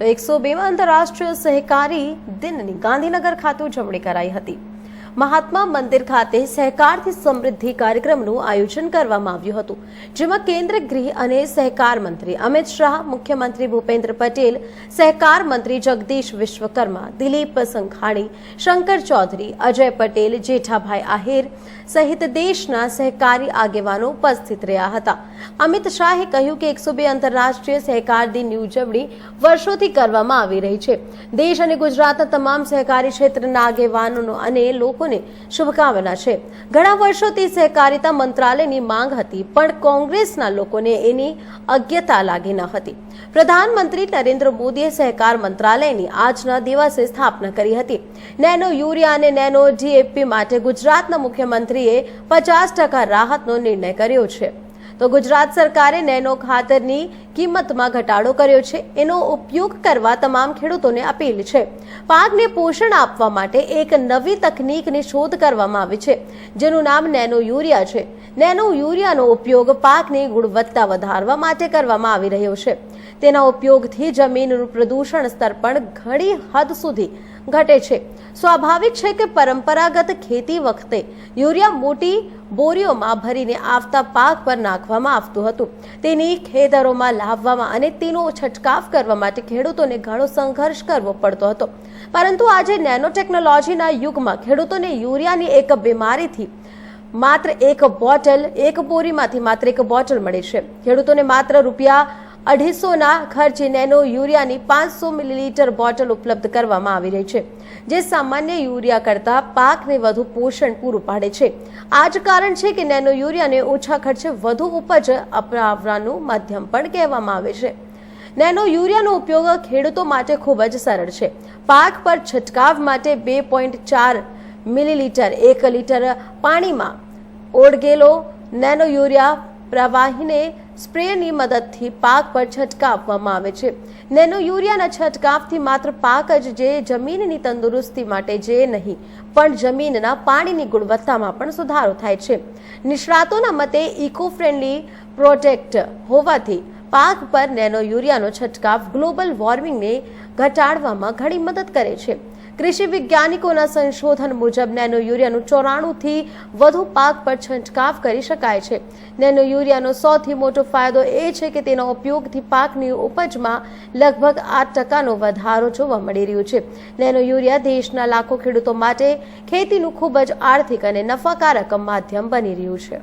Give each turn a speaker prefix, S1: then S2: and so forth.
S1: એકસો બેમાં આંતરરાષ્ટ્રીય સહકારી દિનની ગાંધીનગર ખાતે ઉજવણી કરાઈ હતી. મહાત્મા મંદિર ખાતે સહકારથી સમૃદ્ધિ કાર્યક્રમનું આયોજન કરવામાં આવ્યું હતું, જેમાં કેન્દ્ર ગૃહ અને સહકાર મંત્રી અમિત શાહ, મુખ્યમંત્રી ભૂપેન્દ્ર પટેલ, સહકાર મંત્રી જગદીશ વિશ્વકર્મા, દિલીપ સંઘાણી, શંકર ચૌધરી, અજય પટેલ, જેઠાભાઈ આહિર સહિત દેશના સહકારી આગેવાનો ઉપસ્થિત રહ્યા હતા. અમિત શાહે કહ્યું કે એકસો બે આંતરરાષ્ટ્રીય સહકાર દિનની ઉજવણી વર્ષોથી કરવામાં આવી રહી છે. દેશ અને ગુજરાતના તમામ સહકારી ક્ષેત્રના આગેવાનો અને લોકોને શુભકામના છે. ઘણા વર્ષોથી સહકારિતા મંત્રાલયની માંગ હતી, પણ કોંગ્રેસના લોકોને એની અજ્ઞતા લાગી ન હતી. પ્રધાનમંત્રી નરેન્દ્ર મોદીએ સહકાર મંત્રાલયની આજના દિવસે સ્થાપના કરી હતી. નેનો યુરિયા અને નેનો ડીએપી માટે ગુજરાતના મુખ્યમંત્રીએ પચાસ ટકા રાહતનો નિર્ણય કર્યો છે. તો ગુજરાત સરકારે નેનો ખાતરની કિંમતમાં ઘટાડો કર્યો છે. એનો ઉપયોગ કરવા તમામ ખેડૂતોને અપીલ છે. પાકને પોષણ આપવા માટે એક નવી તકનીકની શોધ કરવામાં આવી છે, જેનું નામ નેનો યુરિયા છે. નેનો યુરિયાનો ઉપયોગ પાકની ગુણવત્તા વધારવા માટે કરવામાં આવી રહ્યો છે. તેના ઉપયોગથી જમીનનું પ્રદૂષણ સ્તર પણ ઘણી હદ સુધી ઘટે છે. સ્વાભાવિક છે કે પરંપરાગત ખેતી વખતે યુરિયા મોટી બોરીઓમાં ભરીને આવતા પાક પર નાખવામાં આવતું હતું. તેની ખેતરોમાં લાવવામાં અને તેનો છંટકાવ કરવા માટે ખેડૂતોને ઘણો સંઘર્ષ કરવો પડતો હતો. પરંતુ આજે નેનો ટેકનોલોજીના યુગમાં ખેડૂતોને યુરિયાની એક બીમારીથી માત્ર એક બોટલ, એક બોરીમાંથી માત્ર એક બોટલ મળે છે. ખેડૂતોને માત્ર રૂપિયા અઢીસોના ખર્ચે નેનો યુરિયાની પાંચસો મિલીલીટર બોટલ ઉપલબ્ધ કરવામાં આવી રહી છે, જે સામાન્ય યુરિયા કરતાં પાકને વધુ પોષણ પૂરું પાડે છે. આ જ કારણ છે કે નેનો યુરિયાને ઓછા ખર્ચે વધુ ઉપજ અપનાવવાનું માધ્યમ પણ કહેવામાં આવે છે. નેનો યુરિયાનો ઉપયોગ ખેડૂતો માટે ખૂબ જ સરળ છે. પાક પર છંટકાવ માટે બે પોઈન્ટ ચાર મિલીલીટર, એક લીટર પાણીમાં ઓળગેલો નેનો યુરિયા પ્રવાહીને સ્પ્રેની મદદથી પાક પર છંટકાવ આપવામાં આવે છે. નેનો યુરિયાના છંટકાવથી માત્ર પાક જ જે જમીનની તંદુરસ્તી માટે જે નહીં, પણ જમીનના પાણીની ગુણવત્તામાં પણ સુધારો થાય છે. નિષ્ણાતોના મતે ઇકો ફ્રેન્ડલી પ્રોજેક્ટ હોવાથી પાક પર નેનો યુરિયાનો છંટકાવ ગ્લોબલ વોર્મિંગને ઘટાડવામાં ઘણી મદદ કરે છે. કૃષિ વૈજ્ઞાનિકોના સંશોધન મુજબ નેનો યુરિયાનું ચોરાણુંથી વધુ પાક પર છંટકાવ કરી શકાય છે. નેનો યુરિયાનો સૌથી મોટો ફાયદો એ છે કે તેના ઉપયોગથી પાકની ઉપજમાં લગભગ આઠ ટકાનો વધારો જોવા મળી રહ્યો છે. નેનો યુરિયા દેશના લાખો ખેડૂતો માટે ખેતીનું ખૂબ જ આર્થિક અને નફાકારક માધ્યમ બની રહ્યું છે.